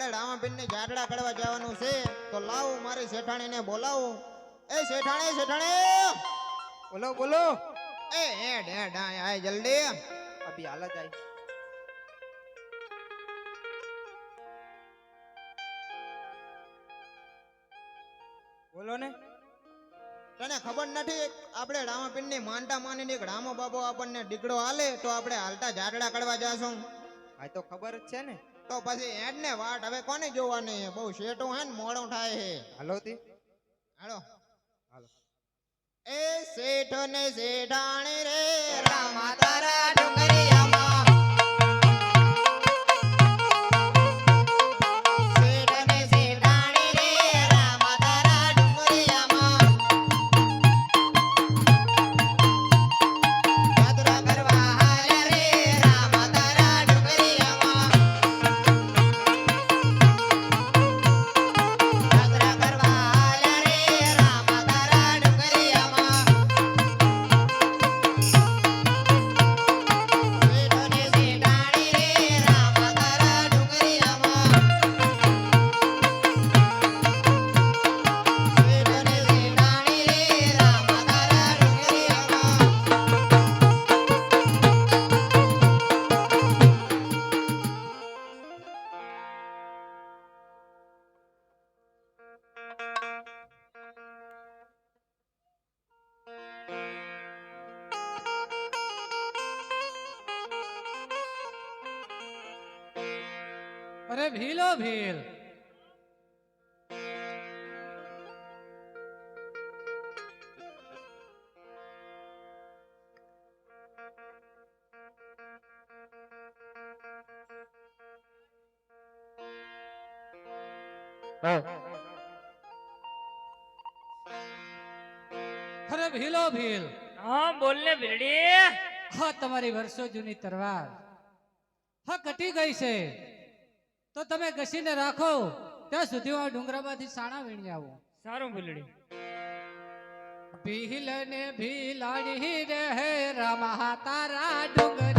રામાબીનને જાટડા કડવા જવાનું છે તો લાવ મારી શેઠાણીને બોલાવો. એ શેઠાણી શેઠાણી! બોલો બોલો. એ હેડ હેડ આય આય જલ્દી. અભી હાલ જાય બોલો ને. તને ખબર નથી આપણે રામાપીનની માનતા માનીને એક રામો બાબો આપણને દીકડો હાલે તો આપણે હાલતા ઝાડડા કડવા જાશું. આ તો ખબર જ છે ને. તો પછી એડ ને વાટ હવે કોને જોવાની? બહુ શેટું હે ને મોડું થાય છે. હાલો તી. હાલો. હાલો એ શેઠ ને શેઠાણી રે રામા અરે ભીલો ભીલ. હા બોલ ને ભીલડી. હા તમારી વર્ષો જૂની તરવાર. હા કટી ગઈ છે. તો તમે ઘસીને રાખો. ત્યાં સુધી હું ડુંગરામાંથી સાણા વીણી આવું. સારું ભીલડી. ભીલ ને ભીલાડી રે રમા તારા ડુંગરી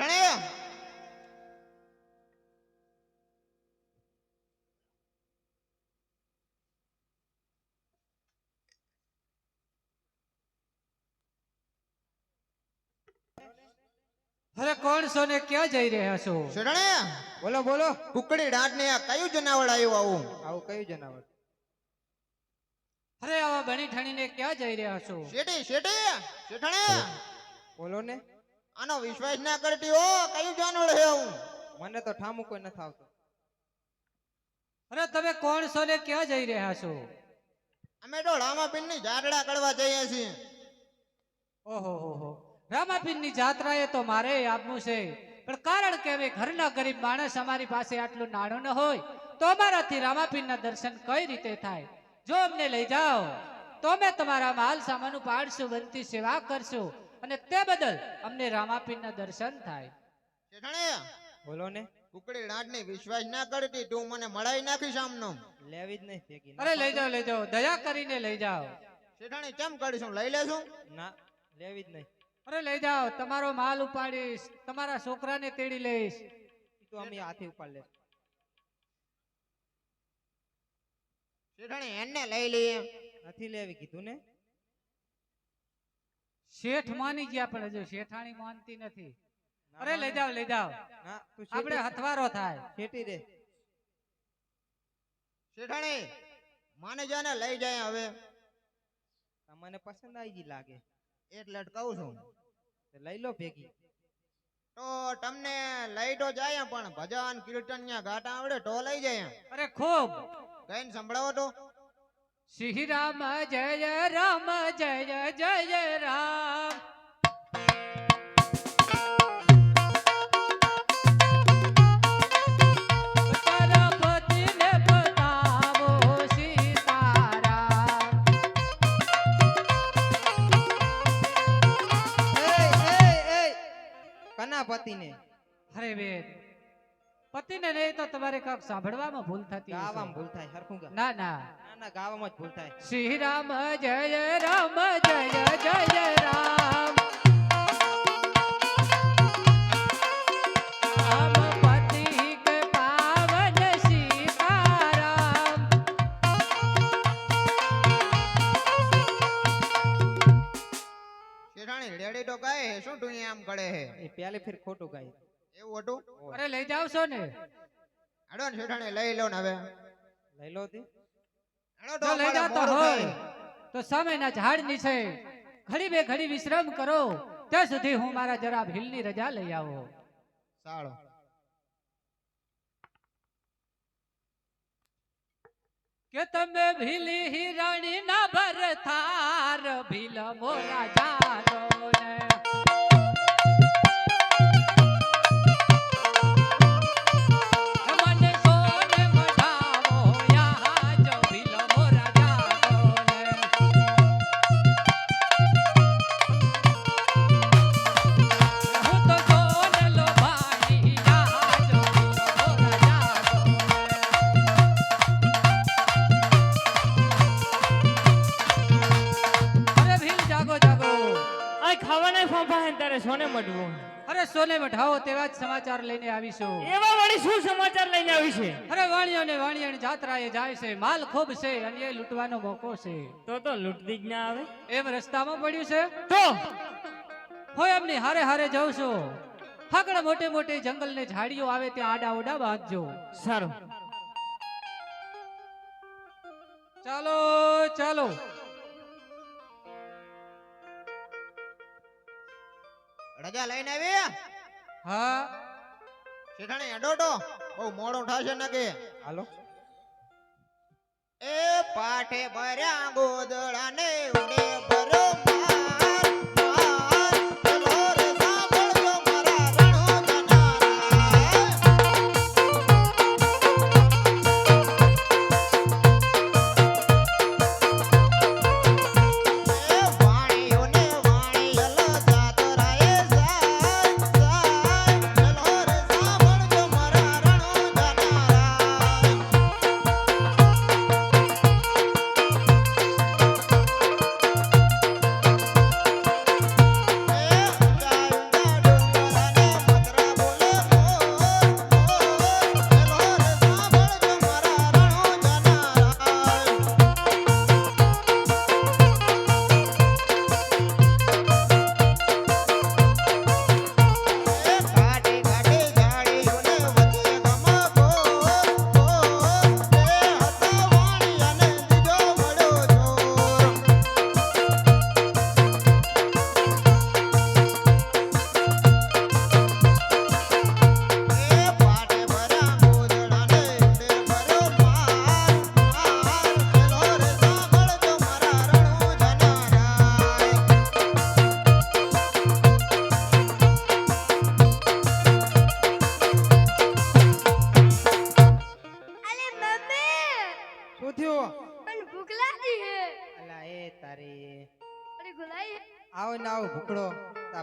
અટણે અરે કોણ છો ને ક્યાં જઈ રહ્યા છો? શરણે. બોલો બોલો. કુકડી દાંત ને આ કયું જનાવળ આવ્યું આવું? આવું કયું જનાવળ અરે આવા બની ઠણી ને ક્યાં જઈ રહ્યા છો? શેઠી શેઠી શેઠણે. બોલો ને. આનો વિશ્વાસ ના કરતી હો કયું જાનવર છે હું મને તો ઠામું કોઈ નથી આવતું. અરે તમે કોણ છો ને ક્યાં જઈ રહ્યા છો? અમે તો રામાપીરની જાડડા કરવા જઈએ છીએ. ઓહો હો હો. રામાપીરની એ તો મારે આપવું છે. પણ કારણ કે હવે ઘરના ગરીબ માણસ અમારી પાસે આટલું નાણું ન હોય તો અમારાથી રામાપીરના દર્શન કઈ રીતે થાય? જો અમને લઈ જાઓ. તો અમે તમારા માલ સામાન પાડશું બનતી સેવા કરશું. અને તે બદલ અમને રામાપીરના દર્શન થાય. શેઠાણે બોલો ને. કુકડી ની વિશ્વાસ ના કરતી તું મને મળાઈ નાખીશ આમનો. લેવી જ નહીં ફેંકી અરે લઈ જાઓ લઈ જાઓ દયા કરીને લઈ જાઓ. શેઠાણી કેમ કરીશું લઈ લેશું? ના લેવી જ નહીં. અરે લઈ જાઓ તમારો માલ ઉપાડીશ તમારા છોકરાને તેડી લઈશ. તો અમે હાથે ઉપાડ લે શેઠાણી એને લઈ લઈએ. નથી લેવી કીધું ને? શેઠ માની ગયા પણ હજુ શેઠાણી માનતી નથી. અરે લઈ. જાઓ લઈ જાઓ. આપણે હથવારો થાય. શેઠી રે શેઠાણી માને જાને લઈ જાય હવે. તમને પસંદ આવી ગઈ લાગે એટલે અટકાવું છું. લઈ લો ભેગી. તો તમને લઈ તો જાય પણ ભજન કીર્તન ન્યા ગાટા આવડે તો લઈ જાય. અરે ખૂબ. કઈ સંભળાવો તો. શ્રી રામ જય રામ જય જય રામ. પતિને? અરે બેન પતિને નહીં તો તમારે કાંક સાંભળવામાં ભૂલ થતી. ગાવામાં ભૂલ થાય સરખું ના ના. ના ગાવામાં જ ભૂલ થાય. શ્રી રામ જય રામ જય જય રામ. રામ પતિ કે પાવન સીતારામ શેઠાણી રેડી તો કહે હે શું તું આમ કરે હે? એ ફેર ખોટું ગાય. એવું હતું? અરે લઈ જાવ છો ને? હાડો ને શેઠાણી લઈ લો ને હવે. લઈ લો તે. લઈ જતો હોય તો સામેના ઝાડ નીચે ઘડી બે ઘડી વિશ્રામ કરો. ત્યાં સુધી હું મારા જરા ભીલની રજા લઈ આવો. સારું કે તમે ભીલી હિરાણી ના ભરથાર ભીલ મોરા જાદો ને સોને મઢવું. અરે સોને મઢાવો તેવા જ સમાચાર લઈને આવીશું. એવા વળી શું સમાચાર લઈને આવી છે? અરે વાણિયો ને વાણિયાની જાત્રાએ જાય છે માલ ખૂબ છે અને એ લૂંટવાનો મોકો છે. તો તો લૂંટતી જ ના આવે. એમ રસ્તામાં પડ્યું છે? તો? હોય એમની હારે હારે જાઉં છું. આગળ મોટે મોટે જંગલ ને ઝાડીઓ આવે ત્યાં આડા ઓડા બાંધજો. સારું. ચાલો ચાલો. રજા લઈને આવી હા. શેઠાણી હેડો બહુ મોડો થશે ને કે હાલો. એ પાઠે ભર્યા ગોદળા ને ઉડે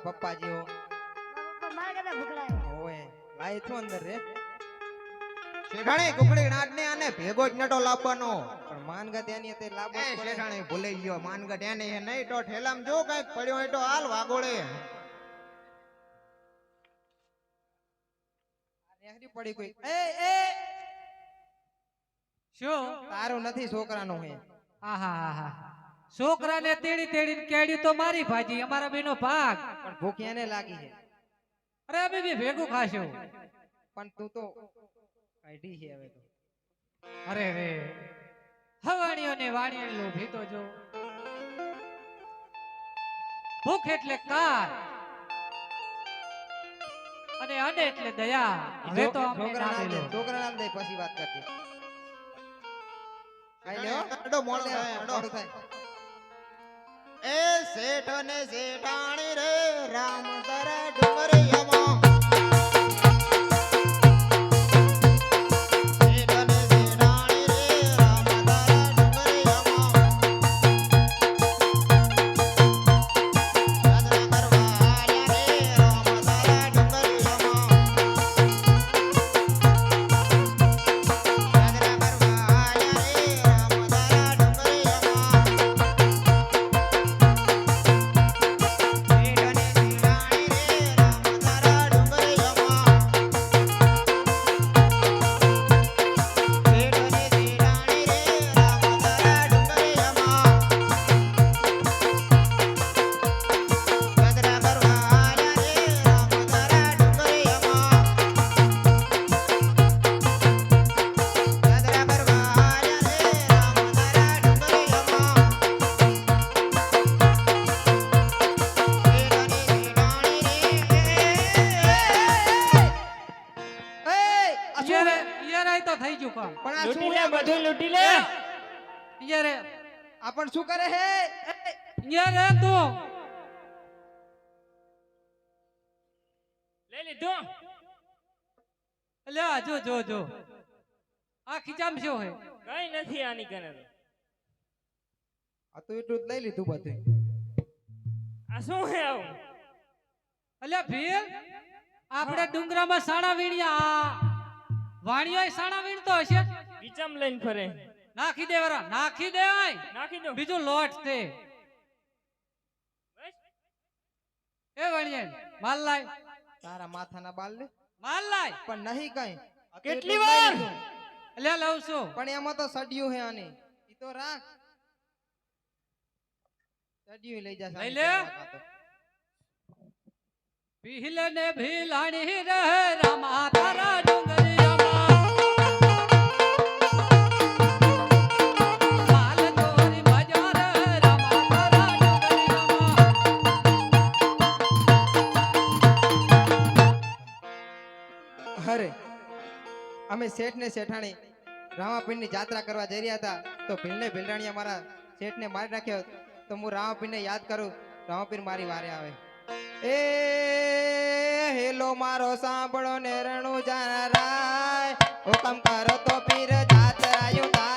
પપ્પા જેવો. ઓય લાય તું અંદર રે. શેઠાણી કુકડી નાટને આને ભેગો જ નટો લાવવાનો. પણ માનગા ત્યાંની તે લાભ શેઠાણી ભૂલાઈ ગયો. માનગઢ એને હે નહીં તો ઠેલામ જો કંઈક પડ્યો હોય તો હાલ વાગોળે. નેહરી પડી કોઈ. એ એ! શું? તારું નથી છોકરાનું હે. આહા છોકરાને તેડી તેડીને કેડી તો મારી ભાજી અમારા બેનો ભાગ. પણ ભૂખ એને લાગી છે. અરે અમે બી ભેગું ખાશો. પણ તું તો કાઢી છે હવે તો. અરે રે. હવાણીઓ ને વાણીઓ લોભી તો જો. ભૂખ એટલે કાર અને અડે એટલે દયા. હવે તો છોકરા દે છોકરા ના દે પછી વાત કરજે. આઈ લ્યો. અડો મોડો થાય, અડો. થાય. એ શેઠ ને શેઠાણી રે રામ તારા ડુંગરિયામાં આ જો જો જો. આ ખીચામ શું હે? કઈ નથી આની કને તો. આ તો એટલું જ લઈ લીધું બધું. આ શું હે આવું? અલ્યા ભીલ આપણે ડુંગરામાં સાણા વીણ્યા. આ વાણિયો સાણા વીણતો હશે ખીચામ લઈને ફરે. નાખી દે વરા નાખી દે નાખી દો બીજું લોટ છે એ વણિયન માલ લાય. તારા માથાના બાલ લે. માલ લાય પણ નહીં કઈ. કેટલી વાર? લે લઉં છું. પણ એમાં તો સડ્યું હે આની. ઈ તો રાખ. સડ્યું લઈ જા લઈ લે. ભીલ ને ભીલાણી રે રામા તારા અમે શેઠ ને શેઠાણી રામાપીરની જાત્રા કરવા જઈ રહ્યા હતા. તો ભીલને ભીલરાણીએ મારા શેઠને મારી નાખ્યો. તો હું રામાપીરને યાદ કરું. રામાપીર મારી વારે આવે. એ હેલો મારો સાંભળો ને રણુ જારાય હુકમ કરો તો પીર જાત્રાયું થાય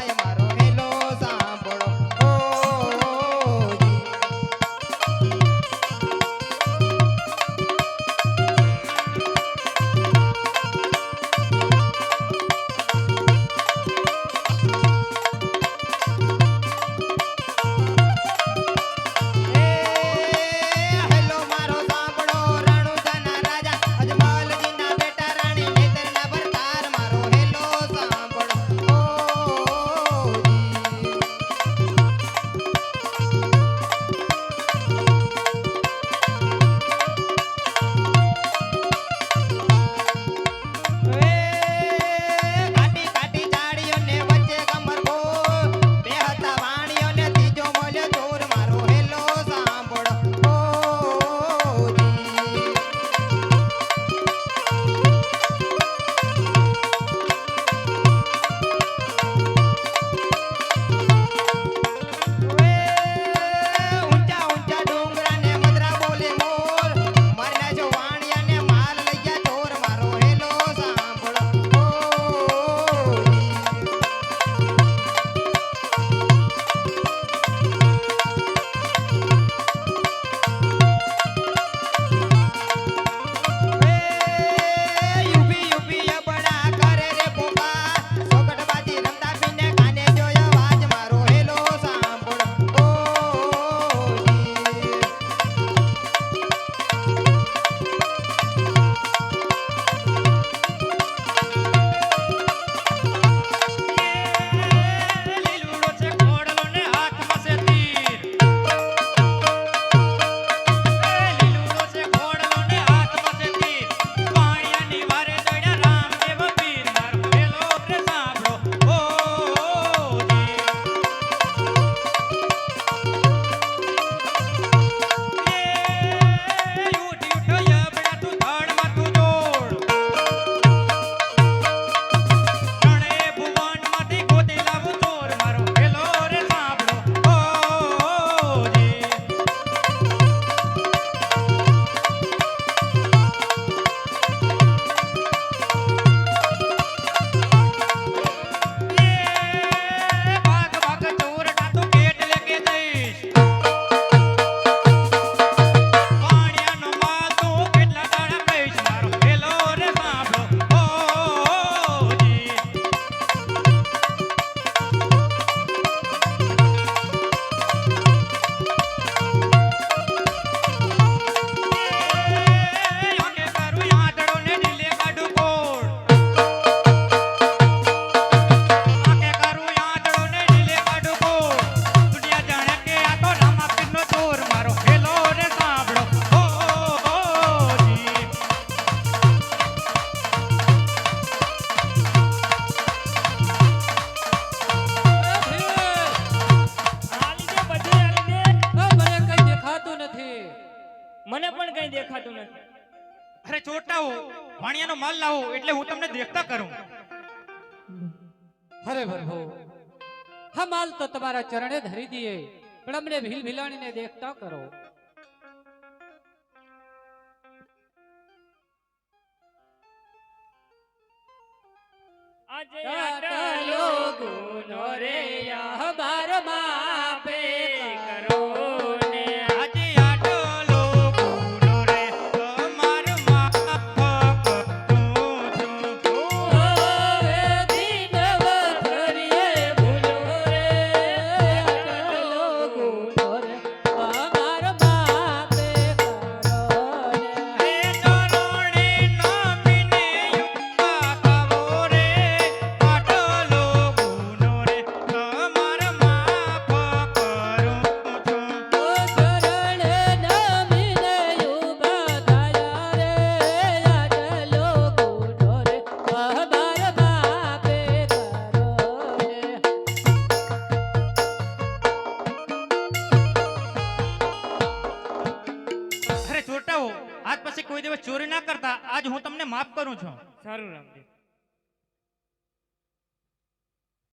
રૂમાલ તો તમારા ચરણે ધરી દઈએ પણ અમને ભીલ ભીલાણીને દેખતા કરો આજે અટલો ગુનો રે અહબારમાં આપે